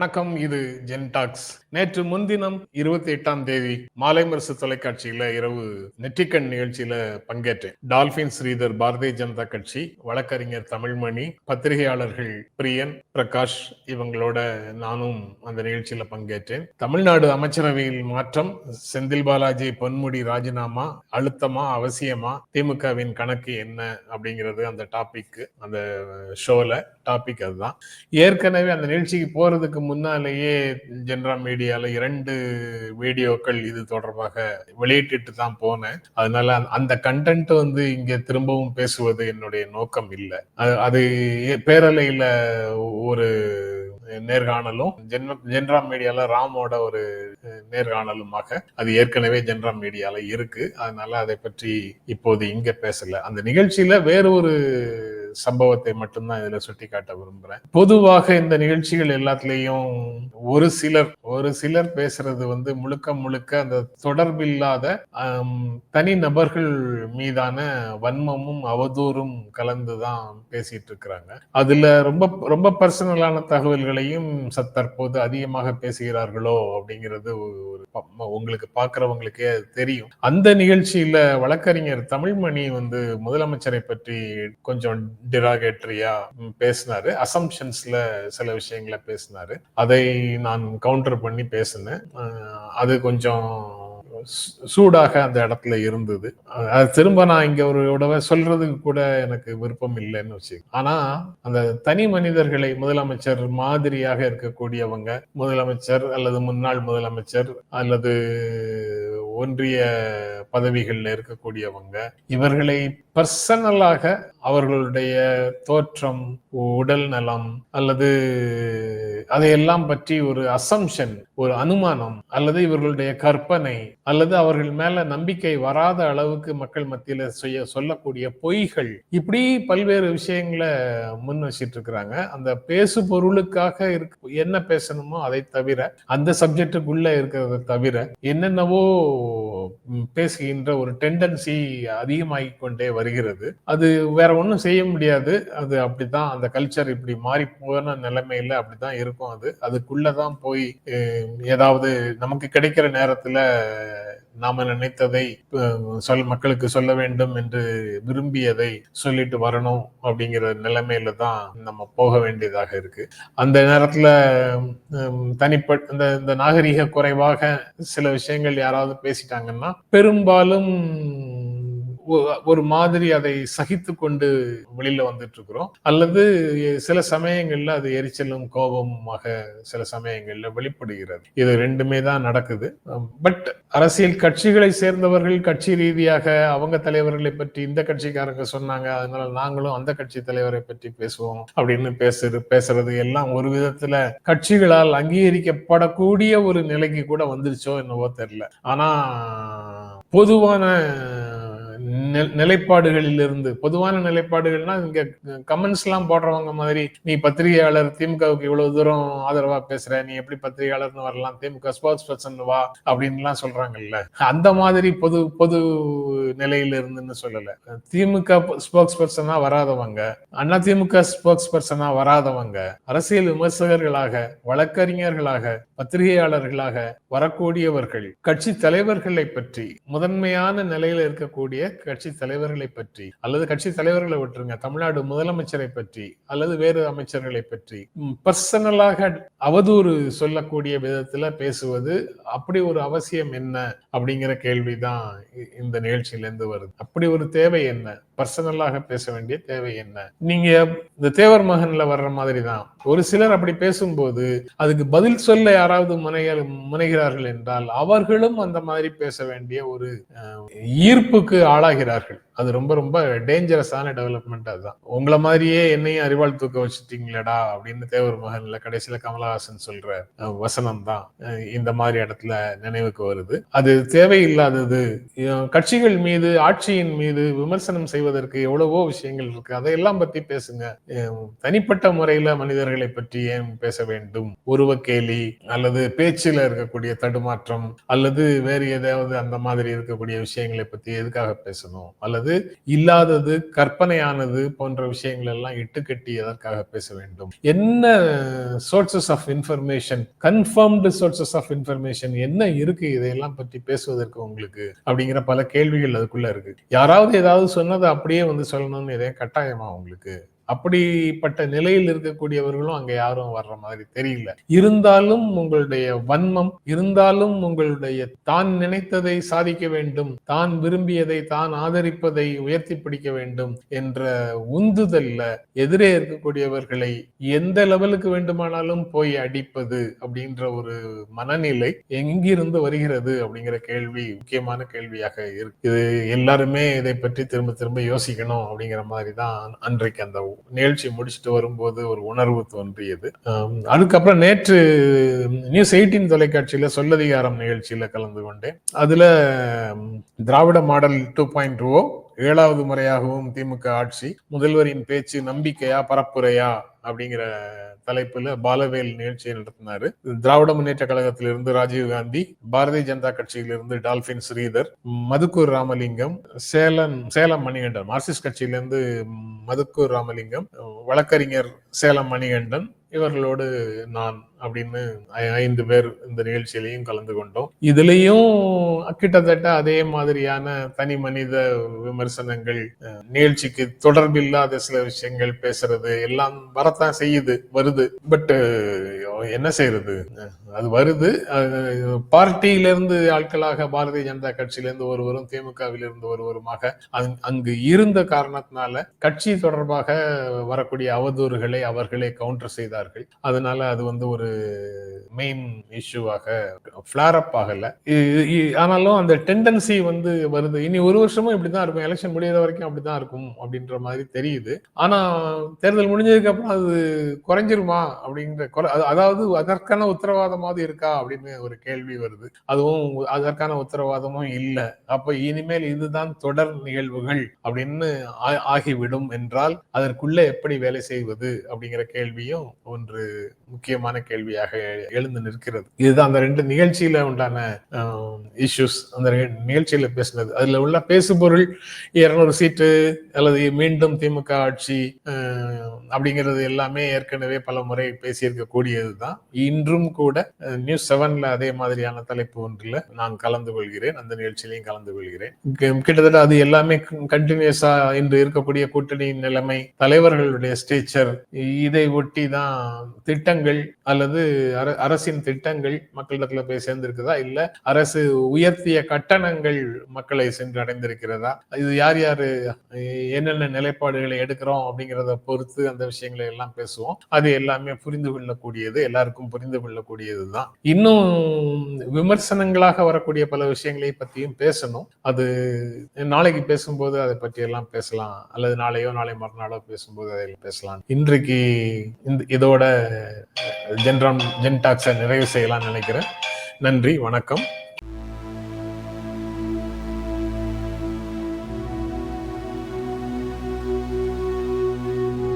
வணக்கம் இது ஜென்டாக்ஸ் நேற்று முன்தினம் இருபத்தி எட்டாம் தேதி மாலை முரசு தொலைக்காட்சியில இரவு நெற்றிக்கண் நிகழ்ச்சியில பங்கேற்றேன். டால்பின் ஸ்ரீதர் பாரதிய ஜனதா கட்சி வழக்கறிஞர் தமிழ்மணி பத்திரிகையாளர்கள் பிரியன் பிரகாஷ் இவங்களோட நானும் அந்த நிகழ்ச்சியில பங்கேற்றேன். தமிழ்நாடு அமைச்சரவையில் மாற்றம் செந்தில் பாலாஜி பொன்முடி ராஜினாமா அழுத்தமா அவசியமா திமுகவின் கணக்கு என்ன அப்படிங்கிறது அந்த டாபிக் அந்த ஷோல டாபிக் அதுதான். ஏற்கனவே அந்த நிகழ்ச்சிக்கு போறதுக்கு முன்னாலேயே ஜென்ரா மீடியால இரண்டு வீடியோக்கள் இது தொடர்பாக வெளியிட்டு தான் போனேன். அதனால அந்த கண்டென்ட் வந்து இங்க திரும்பவும் பேசுவது என்னுடைய நோக்கம் இல்லை. அது பேரலையில ஒரு நேர்காணலும் ஜென்ரா மீடியால ராமோட ஒரு நேர்காணலுமாக அது ஏற்கனவே ஜென்ரா மீடியால இருக்கு. அதனால அதை பற்றி இப்போது இங்க பேசல. அந்த நிகழ்ச்சியில வேற ஒரு சம்பவத்தை மட்டும்தான் இதுல சுட்டி காட்ட விரும்புறேன். பொதுவாக இந்த நிகழ்ச்சிகள் எல்லாத்துலயும் ஒரு சிலர் ஒரு சிலர் பேசுறது வந்து முழுக்க முழுக்க அந்த தொடர்பில்லாத தனி நபர்கள் மீதான வன்மமும் அவதூறும் கலந்துதான் பேசிட்டு இருக்கிறாங்க அதுல ரொம்ப ரொம்ப பர்சனலான தகவல்களையும் தற்போது அதிகமாக பேசுகிறார்களோ அப்படிங்கிறது ஒரு உங்களுக்கு பாக்குறவங்களுக்கே தெரியும். அந்த நிகழ்ச்சியில வழக்கறிஞர் தமிழ்மணி வந்து முதலமைச்சரை பற்றி கொஞ்சம் டிராகேட்ரியா பேசினாரு. அசம்ஷன்ஸ்ல சில விஷயங்களை பேசினாரு. அதை நான் கவுண்டர் பண்ணி பேசினேன். அது கொஞ்சம் சூடாக அந்த இடத்துல இருந்தது. அது திரும்ப நான் இங்க ஒரு உடவை சொல்றதுக்கு கூட எனக்கு விருப்பம் இல்லைன்னு வச்சு ஆனா அந்த தனி மனிதர்களை முதலமைச்சர் மாதிரியாக இருக்கக்கூடியவங்க முதலமைச்சர் அல்லது முன்னாள் முதலமைச்சர் அல்லது ஒன்றிய பதவிகளில் இருக்கக்கூடியவங்க இவர்களை பர்சனலாக அவர்களுடைய தோற்றம் உடல் நலம் அல்லது அதையெல்லாம் பற்றி ஒரு அசம்ஷன் ஒரு அனுமானம் அல்லது இவர்களுடைய கற்பனை அல்லது அவர்கள் மேல நம்பிக்கை வராத அளவுக்கு மக்கள் மத்தியில செய்ய சொல்லக்கூடிய பொய்கள். இப்படி பல்வேறு விஷயங்களை முன் வச்சிட்டு இருக்கிறாங்க அந்த பேசு பொருளுக்காக இருக்கு என்ன பேசணுமோ அதை தவிர அந்த சப்ஜெக்டுக்குள்ள இருக்கிறத தவிர என்னென்னவோ பேசுகின்ற ஒரு டெண்டன்சி அதிகமாகி கொண்டே வருகிறது. அது வேற ஒன்றும் செய்ய முடியாது. அது அப்படித்தான் அந்த கல்ச்சர் இப்படி மாறி போன நிலைமையில அப்படிதான் இருக்கும் அது. அதுக்குள்ளதான் போய் ஏதாவது நமக்கு கிடைக்கிற நேரத்துல நாம நினைத்ததை சொல் மக்களுக்கு சொல்ல வேண்டும் என்று விரும்பியதை சொல்லிட்டு வரணும் அப்படிங்கிற நிலைமையில தான் நம்ம போக வேண்டியதாக இருக்கு. அந்த நேரத்துல தனிப்பட்ட இந்த இந்த நாகரிக குறைவாக சில விஷயங்கள் யாராவது பேசிட்டாங்கன்னா பெரும்பாலும் ஒரு மாதிரி அதை சகித்து கொண்டு வெளியில வந்துட்டு இருக்கிறோம் அல்லது சில சமயங்கள்ல அது எரிச்சலும் கோபமாக சில சமயங்கள்ல வெளிப்படுகிறது. இது ரெண்டுமே தான் நடக்குது. பட் அரசியல் கட்சிகளை சேர்ந்தவர்கள் கட்சி ரீதியாக அவங்க தலைவர்களை பற்றி இந்த கட்சிக்காரங்க சொன்னாங்க அதனால நாங்களும் அந்த கட்சி தலைவரை பற்றி பேசுவோம் அப்படின்னு பேசுறது பேசுறது எல்லாம் ஒரு விதத்துல கட்சிகளால் அங்கீகரிக்கப்படக்கூடிய ஒரு நிலைக்கு கூட வந்துருச்சோ என்னவோ தெரியல. ஆனா பொதுவான நிலைப்பாடுகளில் இருந்து பொதுவான நிலைப்பாடுகள்னா இங்க கமெண்ட்ஸ் எல்லாம் போடுறவங்க மாதிரி நீ பத்திரிகையாளர் திமுகவுக்கு இவ்வளவு தூரம் ஆதரவா பேசுற? நீ எப்படி பத்திரிகையாளர்னு வரலாம்? திமுக ஸ்போர்ட்ஸ் பர்சன் வா? அப்படின்னு எல்லாம் சொல்றாங்கல்ல. அந்த மாதிரி பொது பொது நிலையில இருந்துன்னு சொல்லல. திமுக ஸ்போர்ட்ஸ் பர்சனா வராதவங்க அண்ணா திமுக ஸ்போர்ட்ஸ் பர்சனா வராதவங்க அரசியல் விமர்சகர்களாக வழக்கறிஞர்களாக பத்திரிகையாளர்களாக வரக்கூடியவர்கள் கட்சி தலைவர்களை பற்றி முதன்மையான நிலையில இருக்கக்கூடிய கட்சி தலைவர்களை பற்றி அல்லது கட்சி தலைவர்களை விட்டுருங்க தமிழ்நாடு முதலமைச்சரை பற்றி அல்லது வேறு அமைச்சர்களை பற்றி பர்சனலாக அவதூறு சொல்லக்கூடிய விதத்துல பேசுவது அப்படி ஒரு அவசியம் என்ன அப்படிங்கிற கேள்விதான் இந்த நிகழ்ச்சியில இருந்து வருது. அப்படி ஒரு தேவை என்ன? பர்சனலாக பேச வேண்டிய தேவை என்ன? நீங்க இந்த தேவர் மகன்ல வர்ற மாதிரி தான் ஒரு சிலர் அப்படி பேசும்போது அதுக்கு பதில் சொல்ல யாராவது முனைகள் முனைகிறார்கள் என்றால் அவர்களும் அந்த மாதிரி பேச வேண்டிய ஒரு ஈர்ப்புக்கு ஆளாகிறார்கள் அது ரொம்ப ரொம்ப டேஞ்சரஸான டெவலப்மெண்ட் அதுதான். உங்களை மாதிரியே என்னையும் அறிவாள் தூக்க வச்சுட்டீங்களடா அப்படின்னு தேவர் மகன்ல கடைசியில கமலஹாசன் சொல்ற வசனம் தான் இந்த மாதிரி இடத்துல நினைவுக்கு வருது. அது தேவையில்லாதது. கட்சிகள் மீது ஆட்சியின் மீது விமர்சனம் செய்வதற்கு எவ்வளவோ விஷயங்கள் இருக்கு. அதையெல்லாம் பத்தி பேசுங்க. தனிப்பட்ட முறையில மனிதர்களை பற்றி ஏன் பேச வேண்டும்? உருவ கேலி அல்லது பேச்சில் இருக்கக்கூடிய தடுமாற்றம் அல்லது வேறு ஏதாவது அந்த மாதிரி இருக்கக்கூடிய விஷயங்களை பத்தி எதுக்காக பேசணும்? அல்லது இல்லாதது கற்பனையானது போன்ற விஷயங்கள் எல்லாம் இட்டுக்கட்டி எதற்காக பேச வேண்டும்? என்ன sources of information confirmed sources of information என்ன இருக்கு? இதையெல்லாம் பற்றி பேசுவதற்கு உங்களுக்கு அப்படிங்கிற பல கேள்விகள் அதுக்குள்ள இருக்கு. யாராவது ஏதாவது சொன்னதை அப்படியே வந்து சொல்லணும்னு இதே கட்டாயமா உங்களுக்கு அப்படிப்பட்ட நிலையில் இருக்கக்கூடியவர்களும் அங்க யாரும் வர்ற மாதிரி தெரியல. இருந்தாலும் உங்களுடைய வன்மம் இருந்தாலும் உங்களுடைய தான் நினைத்ததை சாதிக்க வேண்டும் தான் விரும்பியதை தான் ஆதரிப்பதை உயர்த்தி பிடிக்க வேண்டும் என்ற உந்துதல்ல எதிரே இருக்கக்கூடியவர்களை எந்த லெவலுக்கு வேண்டுமானாலும் போய் அடிப்பது அப்படின்ற ஒரு மனநிலை எங்கிருந்து வருகிறது அப்படிங்கிற கேள்வி முக்கியமான கேள்வியாக இருக்கு. இது எல்லாருமே இதை பற்றி திரும்ப திரும்ப யோசிக்கணும் அப்படிங்கிற மாதிரி தான் அன்றைக்கு அந்த நிகழ்ச்சி முடிச்சுட்டு வரும்போது ஒரு உணர்வு தோன்றியது. அதுக்கப்புறம் நேற்று நியூஸ் எயிட்டீன் தொலைக்காட்சியில் சொல்லதிகாரம் நிகழ்ச்சியில் கலந்து கொண்டேன். அதில் Dravida model two point O ஏழாவது முறையாகவும் திமுக ஆட்சி முதல்வரின் பேச்சு நம்பிக்கையா பரப்புரையா அப்படிங்கிற தலைப்புல பாலவேல் நிகழ்ச்சியை நடத்தினாரு. திராவிட முன்னேற்ற கழகத்திலிருந்து ராஜீவ் காந்தி பாரதிய ஜனதா கட்சியிலிருந்து டால்பின் ஸ்ரீதர் மதுக்கூர் ராமலிங்கம் சேலம் சேலம் மணிகண்டன் மார்க்சிஸ்ட் கட்சியிலிருந்து மதுக்கூர் ராமலிங்கம் வழக்கறிஞர் சேலம் மணிகண்டன் இவர்களோடு நான் அப்படின்னு ஐ- ஐந்து பேர் இந்த நிகழ்ச்சியிலையும் கலந்து கொண்டோம். இதுலேயும் கிட்டத்தட்ட அதே மாதிரியான தனி மனித விமர்சனங்கள் நிகழ்ச்சிக்கு தொடர்பில்லாத சில விஷயங்கள் பேசுறது எல்லாம் வரத்தான் செய்யுது வருது. பட் என்ன செய்யறது அது வருது. பார்ட்டியிலிருந்து ஆட்களாக பாரதிய ஜனதா கட்சியிலிருந்து ஒருவரும் திமுகவிலிருந்து ஒருவருமாக அங்- அங்கு இருந்த காரணத்தினால கட்சி தொடர்பாக வரக்கூடிய அவதூறுகளை அவர்களே கவுண்டர் செய்தார் செய்தார்கள் அதனால அது வந்து ஒரு மெயின் இஷ்யூவாக ஃபிளார் அப் ஆகல. ஆனாலும் அந்த டெண்டன்சி வந்து வருது. இனி ஒரு வருஷமும் இப்படிதான் இருக்கும். எலெக்ஷன் முடியாத வரைக்கும் அப்படிதான் இருக்கும் அப்படின்ற மாதிரி தெரியுது. ஆனா தேர்தல் முடிஞ்சதுக்கு அப்புறம் அது குறைஞ்சிருமா அப்படின்ற அதாவது அதற்கான உத்தரவாதமாவது இருக்கா அப்படின்னு ஒரு கேள்வி வருது. அதுவும் அதற்கான உத்தரவாதமும் இல்லை. அப்ப இனிமேல் இதுதான் தொடர் நிகழ்வுகள் அப்படின்னு ஆகிவிடும் என்றால் அதற்குள்ள எப்படி வேலை செய்வது அப்படிங்கிற கேள்வியும் ஒன்று முக்கியமான கேள்வியாக எழுந்து நிற்கிறது. இதுதான் அந்த ரெண்டு நிகழ்ச்சியில உண்டான இஷ்யூஸ் அந்த நிகழ்ச்சியில பேசினது. அதுல உள்ள பேசுபொருள் இருநூறு சீட்டு அல்லது மீண்டும் திமுக ஆட்சி அப்படிங்கிறது எல்லாமே ஏற்கனவே பல முறை பேசியிருக்க கூடியதுதான் இன்றும் கூட நியூஸ் செவன்ல அதே மாதிரியான தலைப்பு ஒன்றில் நான் கலந்து கொள்கிறேன். அந்த நிகழ்ச்சியிலையும் கலந்து கொள்கிறேன். கிட்டத்தட்ட அது எல்லாமே கண்டினியூஸா இன்று இருக்கக்கூடிய கூட்டணியின் நிலைமை தலைவர்களுடைய ஸ்டேச்சர் இதை ஒட்டி தான் திட்டங்கள் அல்லது அர- அரசின் திட்டங்கள் மக்களிடத்துல போய் சேர்ந்திருக்குதா? இல்ல அரசு உயர்த்திய கட்டணங்கள் மக்களை சென்று அடைந்திருக்கிறதா இது யார் யாரு என்னென்ன நிலைப்பாடுகளை எடுக்கிறோம் அப்படிங்கிறத பொறுத்து அந்த விஷயங்களை எல்லாம் பேசுவோம். அது எல்லாமே புரிந்து கொள்ளக்கூடியது எல்லாருக்கும் புரிந்து கொள்ளக்கூடியது தான் இன்னும் விமர்சனங்களாக வரக்கூடிய பல விஷயங்களை பத்தியும் பேசணும். அது நாளைக்கு பேசும்போது அதை பற்றி எல்லாம் பேசலாம். அல்லது நாளையோ நாளை மறுநாளோ பேசும்போது அதை பேசலாம். இன்றைக்கு இந்த இதோட ஜென்ரம் ஜென்டாக்ஸை நிறைவு செய்யலாம்னு நினைக்கிறேன். நன்றி வணக்கம்.